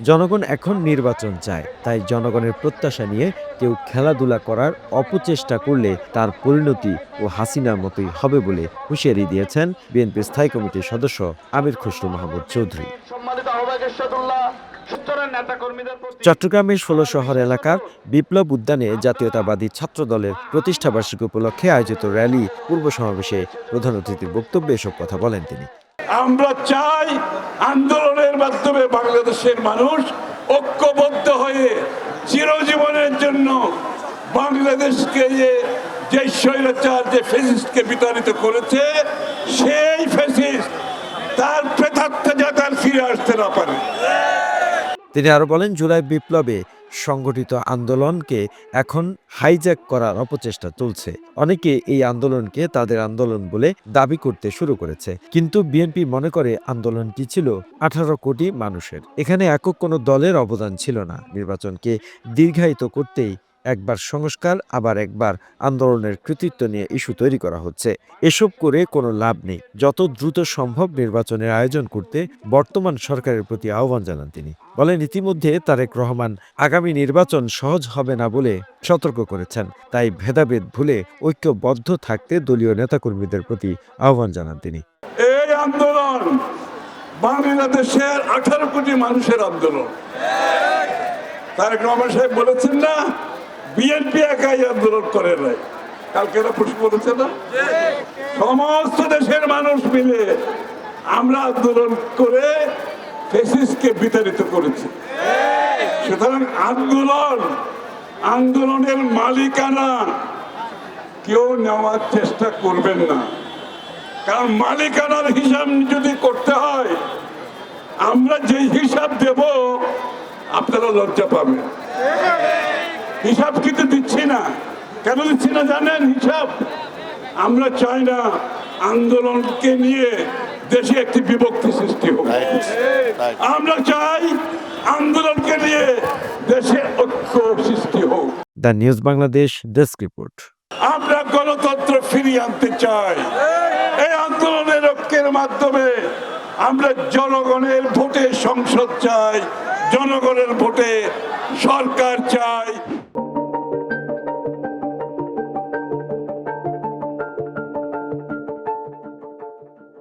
জনগণ এখন নির্বাচন চায় তাই জনগণের প্রত্যাশা নিয়ে কেউ খেলাধুলা করার অপচেষ্টা করলে তার পরিণতি ও হাসিনার মতোই হবে বলে হুঁশিয়ারি দিয়েছেন বিএনপির স্থায়ী কমিটির সদস্য আমির খসরু মাহমুদ চৌধুরী। চট্টগ্রামের ষোলো শহর এলাকার বিপ্লব উদ্যানে জাতীয়তাবাদী ছাত্র দলের প্রতিষ্ঠাবার্ষিকী উপলক্ষে আয়োজিত র্যালি পূর্ব সমাবেশে প্রধান অতিথির বক্তব্যে এসব কথা বলেন তিনি। আমরা চাই আন্দোলনের মাধ্যমে বাংলাদেশের মানুষ ঐক্যবদ্ধ হয়ে চিরজীবনের জন্য বাংলাদেশকে যে যে স্বৈরাচার, যে ফেসিস্টকে বিতাড়িত করেছে, সেই ফেসিস্ট তার প্রেতাত্মা যা তার ফিরে আসতে না পারে। তিনি আরও বলেন, জুলাই বিপ্লবে সংগঠিত আন্দোলনকে এখন হাইজ্যাক করার অপচেষ্টা চলছে। অনেকে এই আন্দোলনকে তাদের আন্দোলন বলে দাবি করতে শুরু করেছে। কিন্তু বিএনপি মনে করে আন্দোলনটি ছিল? আঠারো কোটি মানুষের। এখানে একক কোনো দলের অবদান ছিল না। নির্বাচনকে দীর্ঘায়িত করতেই একবার সংস্কার, আবার একবার আন্দোলনের কৃতিত্ব নিয়ে ইস্যু তৈরি করা হচ্ছে। এসব করে কোনো লাভ নেই। যত দ্রুত সম্ভব নির্বাচনের আয়োজন করতে বর্তমান সরকারের প্রতি আহ্বান জানান তিনি। বলেন, ইতিমধ্যে তারেক রহমান আগামী নির্বাচন সহজ হবে না বলে সতর্ক করেছেন। তাই ভেদাভেদ ভুলে ঐক্যবদ্ধ থাকতে দলীয় নেতাকর্মীদের প্রতি আহ্বান জানান তিনি। এই আন্দোলন বাংলাদেশের আঠারো কোটি মানুষের আন্দোলন। তারেক রহমান সাহেব বলেছেন না বিএনপি একাই আন্দোলন করে নাই। কালকে প্রশ্ন বলেছে না? সমস্ত দেশের মানুষ মিলে আমরা আন্দোলন করে ফেসিসকে বিতাড়িত করেছি। সুতরাং আন্দোলন, আন্দোলনের মালিকানা কেউ নেওয়ার চেষ্টা করবেন না। কারণ মালিকানার হিসাব যদি করতে হয়, আমরা যে হিসাব দেব, আপনারা লজ্জা পাবেন। হিসাব কিন্তু দিচ্ছি না। কেন দিচ্ছি না জানেন হিসাব? আমরা চাই না আন্দোলনকে নিয়ে দেশে একটি বিভক্তি সৃষ্টি হোক। আমরা চাই আন্দোলনকে নিয়ে দেশে ঐক্য সৃষ্টি হোক। The news Bangladesh desk report. আমরা গণতন্ত্র ফিরিয়ে আনতে চাই। এই আন্দোলনের ঐক্যের মাধ্যমে আমরা জনগণের ভোটে সংসদ চাই। জনগণের ভোটে সরকার চাই।